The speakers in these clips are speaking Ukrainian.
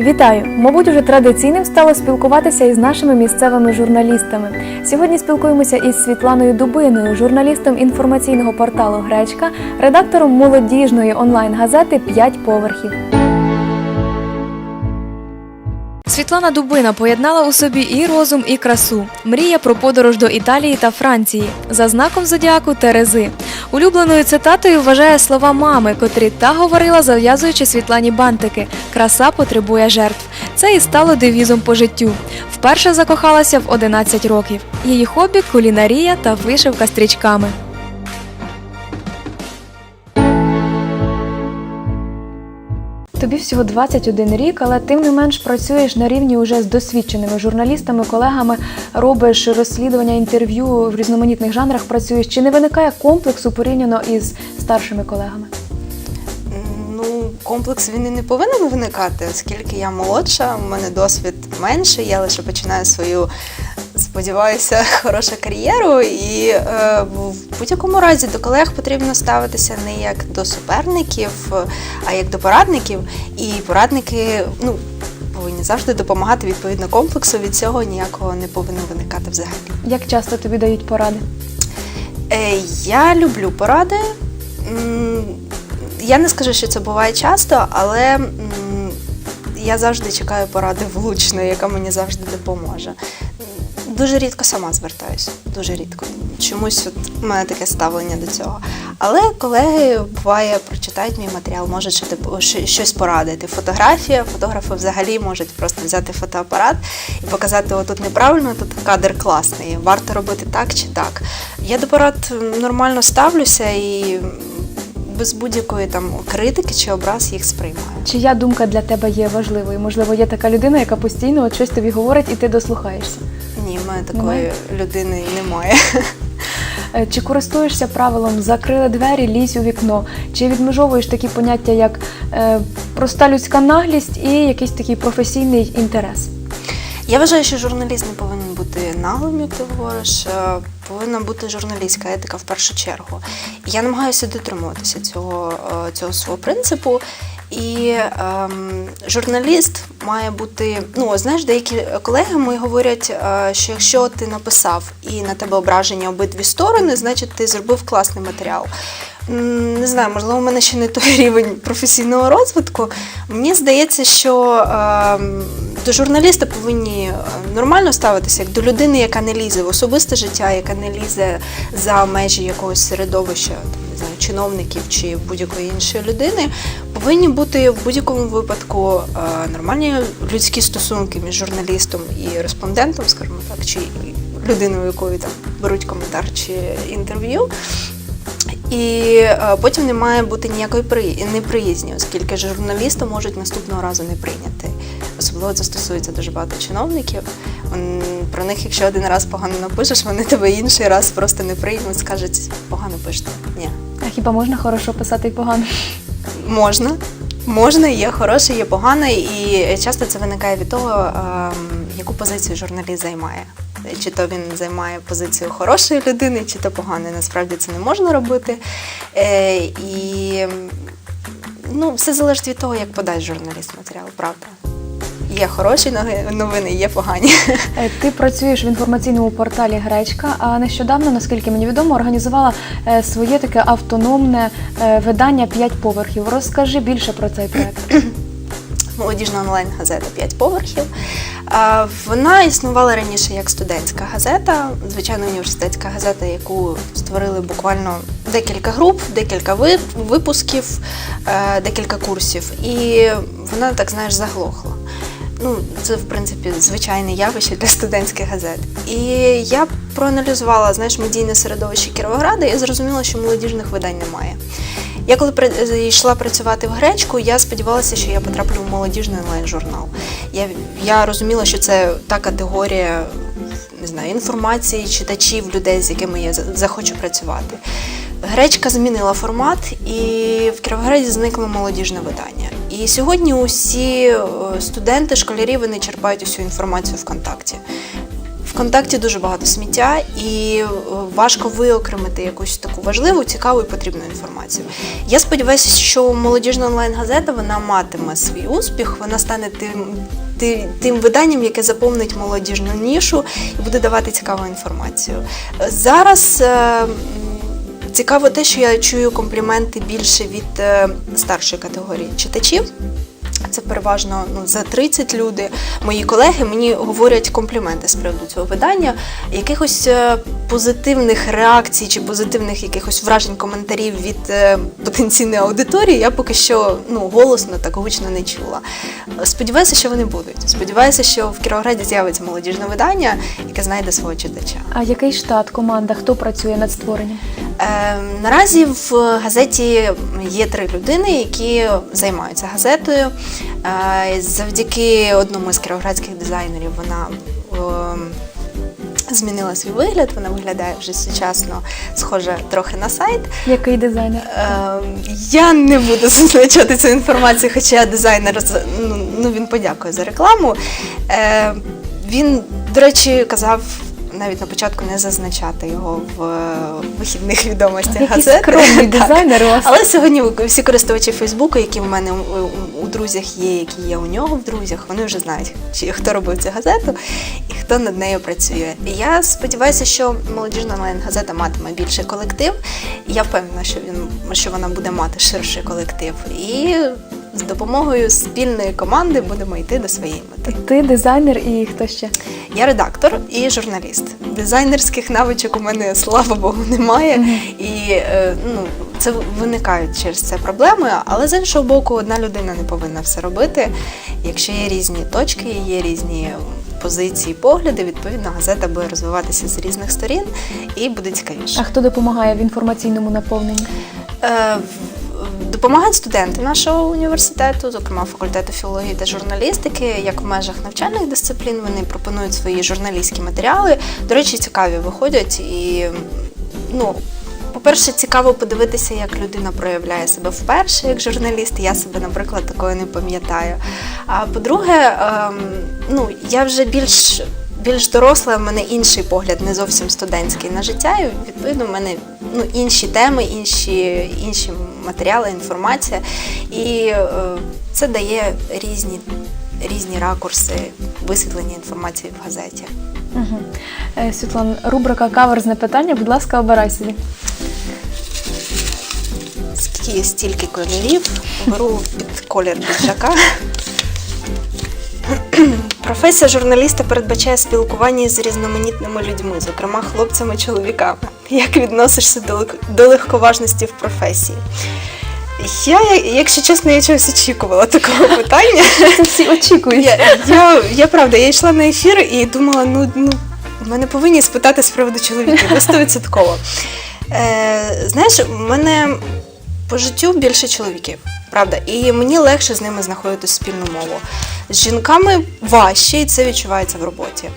Вітаю! Мабуть, уже традиційним стало спілкуватися із нашими місцевими журналістами. Сьогодні спілкуємося із Світланою Дубиною, журналістом інформаційного порталу Гречка, редактором молодіжної онлайн-газети «П'ять поверхів. Світлана Дубина поєднала у собі і розум, і красу. Мріє про подорож до Італії та Франції за знаком зодіаку Терези. Улюбленою цитатою вважає слова мами, котрі та говорила, зав'язуючи Світлані бантики. Краса потребує жертв. Це і стало девізом по життю. Вперше закохалася в 11 років. Її хобі кулінарія та вишивка стрічками. Тобі всього 21 рік, але тим не менш працюєш на рівні уже з досвідченими журналістами, колегами, робиш розслідування інтерв'ю в різноманітних жанрах. Працюєш. Чи не виникає комплексу порівняно із старшими колегами? Ну, комплекс він і не повинен виникати, оскільки я молодша, у мене досвід менший, я лише починаю свою, сподіваюся, хорошу кар'єру. І е, в будь-якому разі до колег потрібно ставитися не як до суперників, а як до порадників. І порадники, ну. Повинні завжди допомагати відповідно комплексу. Від цього ніякого не повинно виникати взагалі. Як часто тобі дають поради? Е, Я люблю поради. Я не скажу, що це буває часто, але я завжди чекаю поради влучної, яка мені завжди допоможе. Дуже рідко сама звертаюся, дуже рідко. Чомусь от у мене таке ставлення до цього. Але колеги буває прочитають мій матеріал, можуть типу, щось порадити. Фотографія, фотографи взагалі можуть просто взяти фотоапарат і показати, отут неправильно, тут кадр класний. Варто робити так чи так. Я до порад нормально ставлюся і без будь-якої там критики чи образ їх сприймаю. Чия думка для тебе є важливою? Можливо, є така людина, яка постійно от щось тобі говорить, і ти дослухаєшся. Ні, в мене такої Немає? людини немає. Е, Чи користуєшся правилом закрили двері, лізь у вікно? Чи відмежовуєш такі поняття, як е, проста людська наглість і якийсь такий професійний інтерес? Я вважаю, що журналіст не повинен бути наглим, як ти говориш. Повинна бути журналістська етика в першу чергу. Я намагаюся дотримуватися цього, е, цього свого принципу. І ем, журналіст має бути. Ну, знаєш, деякі колеги мої говорять, е, що якщо ти написав і на тебе ображення обидві сторони, значить ти зробив класний матеріал. Не знаю, можливо, у мене ще не той рівень професійного розвитку. Мені здається, що ем, до журналіста повинні е, нормально ставитися як до людини, яка не лізе в особисте життя, яка не лізе за межі якогось середовища, чиновників чи будь-якої іншої людини. Повинні бути в будь-якому випадку е, нормальні людські стосунки між журналістом і респондентом, скажімо так, чи людиною, якою там беруть коментар чи інтерв'ю. І е, потім не має бути ніякої при... неприязні, оскільки журналісти можуть наступного разу не прийняти. Особливо це стосується дуже багато чиновників. Про них, якщо один раз погано напишеш, вони тебе інший раз просто не приймуть, скажуть, погано пишете. Ні. А хіба можна хорошо писати і погано? Можна. Можна, є хороше, є погане, і часто це виникає від того, ем, яку позицію журналіст займає. Чи то він займає позицію хорошої людини, чи то поганої. Насправді це не можна робити. Е, і ну, все залежить від того, як подасть журналіст матеріал, правда. Є хороші новини, є погані. Е, Ти працюєш в інформаційному порталі Гречка, а нещодавно, наскільки мені відомо, організувала е, своє таке автономне видання «П'ять поверхів. Розкажи більше про цей проект. Молодіжна онлайн-газета «П'ять поверхів. Вона існувала раніше як студентська газета, звичайно, університетська газета, яку створили буквально декілька груп, декілька випусків, е, декілька курсів. І вона, так знаєш, заглохла. Ну, це, в принципі, звичайне явище для студентських газет. І я проаналізувала знаєш, медійне середовище Кіровограда і зрозуміла, що молодіжних видань немає. Я коли при- е, працювати в гречку, я сподівалася, що я потраплю в молодіжний онлайн-журнал. Я, я розуміла, що це та категорія не знаю, інформації, читачів, людей, з якими я захочу працювати. Гречка змінила формат, і в Кіровограді зникло молодіжне видання. І сьогодні усі е, студенти, школярі вони черпають усю інформацію ВКонтакті. ВКонтакті дуже багато сміття, і е, важко виокремити якусь таку важливу, цікаву і потрібну інформацію. Я сподіваюся, що молодіжна онлайн-газета вона матиме свій успіх, вона стане тим. ти- Тим виданням, яке заповнить молодіжну нішу і буде давати цікаву інформацію. Зараз е, цікаво те, що я чую компліменти більше від е, старшої категорії читачів. Це переважно ну, за 30 люди. Мої колеги мені говорять компліменти з приводу цього видання. Якихось е, позитивних реакцій чи позитивних якихось вражень, коментарів від е, потенційної аудиторії я поки що ну, голосно так гучно не чула. Сподіваюся, що вони будуть. Сподіваюся, що в Кіровограді з'явиться молодіжне видання, яке знайде свого читача. А який штат, команда, хто працює над створенням? Е, наразі в газеті є три людини, які займаються газетою. Е, завдяки одному з кіровоградських дизайнерів вона е, змінила свій вигляд, вона виглядає вже сучасно, схожа трохи на сайт. Який дизайнер? Е, я не буду зазначати цю інформацію, хоча дизайнер ну, ну, він подякує за рекламу. Е, він, до речі, казав. Навіть на початку не зазначати його в е, вихідних відомостях газети. скромний дизайнер у вас. Але сьогодні всі користувачі Фейсбуку, які в мене у, друзях є, які є у нього в друзях, вони вже знають, хто робив цю газету і хто над нею працює. І я сподіваюся, що молодіжна онлайн-газета матиме більший колектив. Я впевнена, що він що вона буде мати ширший колектив. І з допомогою спільної команди будемо йти до своєї мети. Ти дизайнер і хто ще? Я редактор і журналіст. Дизайнерських навичок у мене, слава Богу, немає. І е, ну, це виникають через це проблеми. Але з іншого боку, одна людина не повинна все робити. Якщо є різні точки, є різні позиції, погляди, відповідно, газета буде розвиватися з різних сторін і буде цікавіше. А хто допомагає в інформаційному наповненні? Допомагають студенти нашого університету, зокрема факультету філології та журналістики, як в межах навчальних дисциплін. Вони пропонують свої журналістські матеріали. До речі, цікаві виходять і ну. По-перше, цікаво подивитися, як людина проявляє себе вперше як журналіст. Я себе, наприклад, такою не пам'ятаю. А по-друге, ем, ну я вже більш більш доросла, в мене інший погляд, не зовсім студентський на життя. І відповідно, в мене ну, інші теми, інші, інші матеріали, інформація. І е, це дає різні, різні ракурси висвітлення інформації в газеті. Угу. Світлан, рубрика каверзне питання, будь ласка, обирай собі. Скільки є стільки кольорів, беру під колір піджака. Професія журналіста передбачає спілкування з різноманітними людьми, зокрема хлопцями чоловіками. Як відносишся до, легковажності в професії? Я, якщо чесно, я чогось очікувала такого питання. Всі очікують. Я, я, я правда, я йшла на ефір і думала, ну, ну мене повинні спитати з приводу чоловіків, ви стовідсотково. Е, знаєш, у мене по життю більше чоловіків, правда, і мені легше з ними знаходити спільну мову. З жінками важче, і це відчувається в роботі.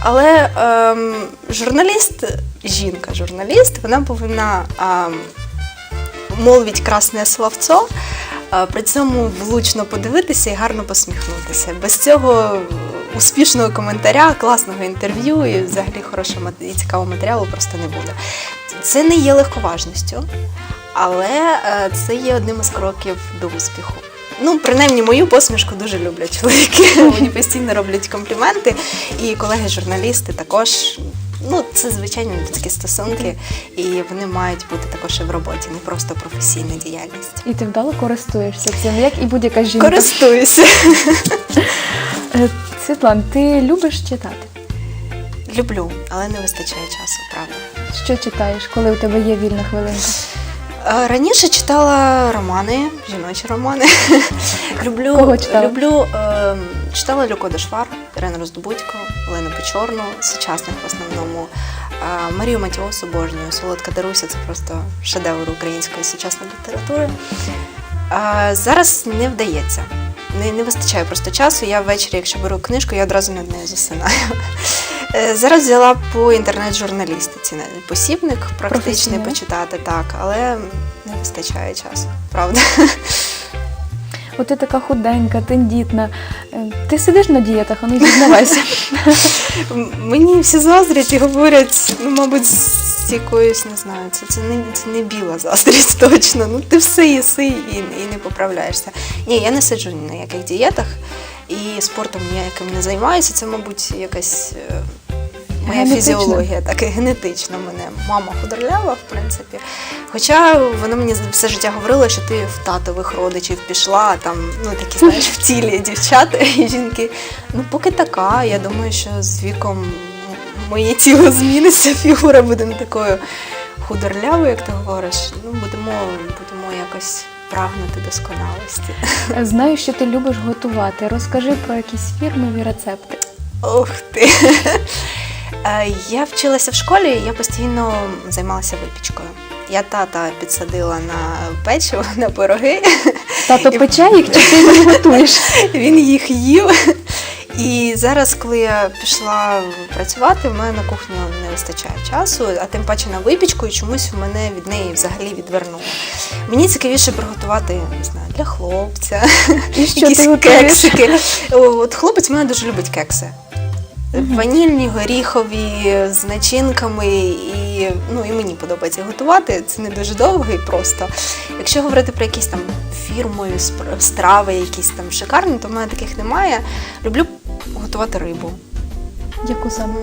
Але ем, журналіст, жінка-журналіст, вона повинна ем, молвіть красне словцо, а при цьому влучно подивитися і гарно посміхнутися. Без цього успішного коментаря, класного інтерв'ю і взагалі хорошого і цікавого матеріалу просто не буде. Це не є легковажністю, але е, це є одним із кроків до успіху. Ну, принаймні, мою посмішку дуже люблять чоловіки. Мені постійно роблять компліменти, і колеги-журналісти також. Ну, це звичайні людські стосунки, і вони мають бути також і в роботі, не просто професійна діяльність. І ти вдало користуєшся цим, як і будь-яка жінка. Користуюся. Е, Світлан, ти любиш читати? Люблю, але не вистачає часу, правда. Що читаєш, коли у тебе є вільна хвилинка? Раніше читала романи, жіночі романи. люблю, Кого читала? люблю е, читала Люко Дошвар, Ірину Роздобудько, Олену Печорну, сучасних в основному. Е, Марію Матіос обожнюю, Солодка Даруся це просто шедевр української сучасної літератури. Е, зараз не вдається. Не, не вистачає просто часу. Я ввечері, якщо беру книжку, я одразу над нею засинаю. Е, Зараз взяла по інтернет-журналістиці посібник практичний почитати, так, але не вистачає часу, правда. От ти така худенька, тендітна. Е, Ти сидиш на дієтах, а ну зізнавайся. Мені всі заздрять і говорять, ну, мабуть, з якоюсь, не знаю, це, це, не, це не біла заздрість точно. Ну, ти все їси і, і не поправляєшся. Ні, я не сиджу ні на яких дієтах і спортом ніяким не займаюся. Це, мабуть, якась е, моя Генетично. фізіологія, так і генетично мене. Мама худорлява, в принципі. Хоча вона мені все життя говорила, що ти в татових родичів пішла, там, ну такі, знаєш, в тілі дівчата і жінки. Ну, поки така, я думаю, що з віком моє тіло зміниться, фігура буде не такою худорлявою, як ти говориш. Ну, будемо, будемо якось прагнути досконалості. Знаю, що ти любиш готувати. Розкажи про якісь фірмові рецепти. Ух ти. Е, Я вчилася в школі, я постійно займалася випічкою. Я тата підсадила на печиво, на пироги. Тато пече їх, чи ти їх готуєш? Він їх їв. І зараз, коли я пішла працювати, в мене на кухню не вистачає часу, а тим паче на випічку, і чомусь в мене від неї взагалі відвернуло. Мені цікавіше приготувати не знаю, для хлопця, І що якісь ти кексики. От хлопець мене дуже любить кекси. Ванільні, горіхові, з начинками, і, ну, і мені подобається готувати. Це не дуже довго і просто. Якщо говорити про якісь там фірмові страви, якісь там шикарні, то в мене таких немає. Люблю готувати рибу. Яку саме?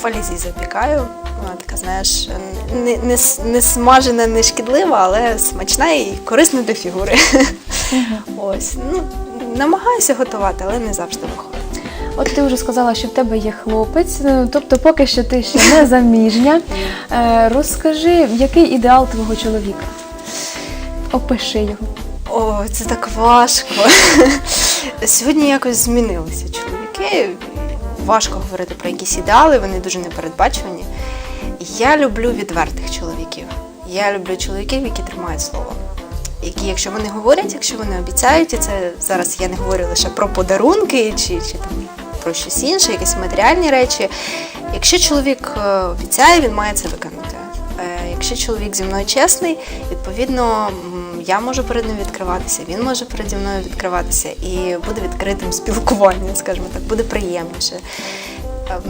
Фалізі запікаю. Вона така, знаєш, не, не, не смажена, не шкідлива, але смачна і корисна для фігури. Ось. Ну, намагаюся готувати, але не завжди виходить. От ти вже сказала, що в тебе є хлопець, е, тобто поки що ти ще не заміжня. Е, Розкажи, який ідеал твого чоловіка? Опиши його. О, це так важко. Сьогодні якось змінилися чоловіки. Важко говорити про якісь ідеали, вони дуже непередбачувані. Я люблю відвертих чоловіків. Я люблю чоловіків, які тримають слово. Які, якщо вони говорять, якщо вони обіцяють, і це зараз я не говорю лише про подарунки чи, чи там про щось інше, якісь матеріальні речі. Якщо чоловік е, обіцяє, він має це виконати. Е, Якщо чоловік зі мною чесний, відповідно я можу перед ним відкриватися, він може переді мною відкриватися і буде відкритим спілкування, скажімо так, буде приємніше. Ем,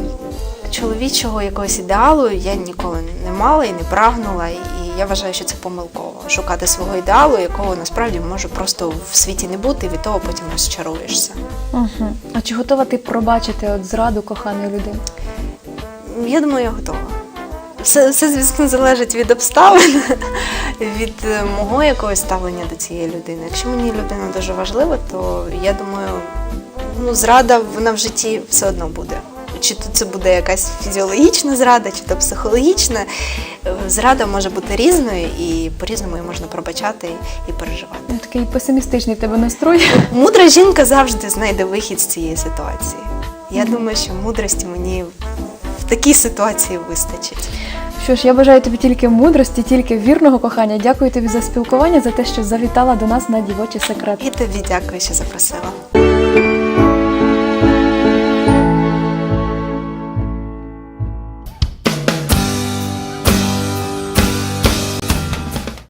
Чоловічого якогось ідеалу я ніколи не мала і не прагнула, і я вважаю, що це помилково шукати свого ідеалу, якого насправді може просто в світі не бути, і від того потім розчаруєшся. Угу. А чи готова ти пробачити от зраду коханої людини? Я думаю, я готова. Все, все, звісно, залежить від обставин, від е, мого якогось ставлення до цієї людини. Якщо мені людина дуже важлива, то я думаю, ну, зрада вона в житті все одно буде. Чи то це буде якась фізіологічна зрада, чи то психологічна. Е, Зрада може бути різною, і по-різному її можна пробачати і переживати. Ну, Такий песимістичний тебе настрой. Мудра жінка завжди знайде вихід з цієї ситуації. Я думаю, що мудрості мені в такій ситуації вистачить. Що ж, я бажаю тобі тільки мудрості, тільки вірного кохання. Дякую тобі за спілкування, за те, що завітала до нас на дівочі секрети. І тобі дякую, що запросила.